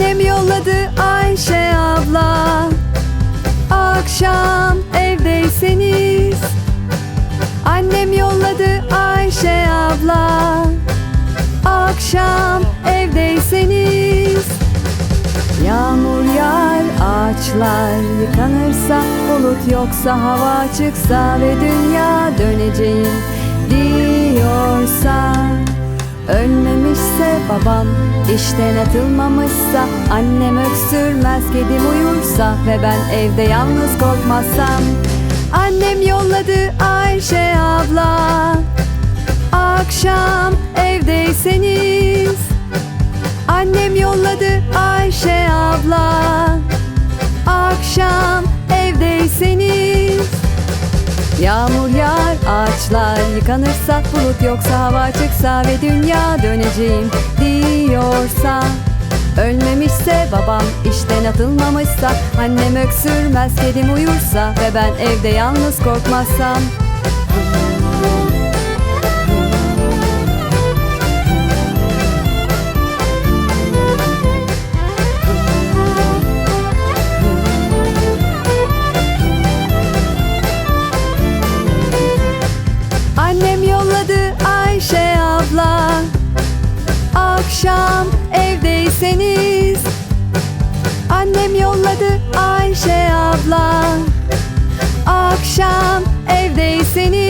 Annem yolladı Ayşe abla. Akşam evdeyseniz. Annem yolladı Ayşe abla. Akşam evdeyseniz. Yağmur yağar ağaçlar yıkanırsa Bulut yoksa hava açıksa Ve dünya döneceğim diyorsa Ölmemişse babam işten atılmamışsa Annem öksürmez kedim uyursa Ve ben evde yalnız korkmazsam. Annem yolladı Ayşe abla. Akşam evdeyseniz. Annem yolladı Ayşe abla Yağmur yağar ağaçlar yıkanırsa Bulut yoksa hava açıksa Ve dünya döneceğim diyorsa. Ölmemişse babam işten atılmamışsa Annem öksürmez kedim uyursa Ve ben evde yalnız korkmazsam evdeyseniz Annem yolladı Ayşe abla. Akşam evdeyseniz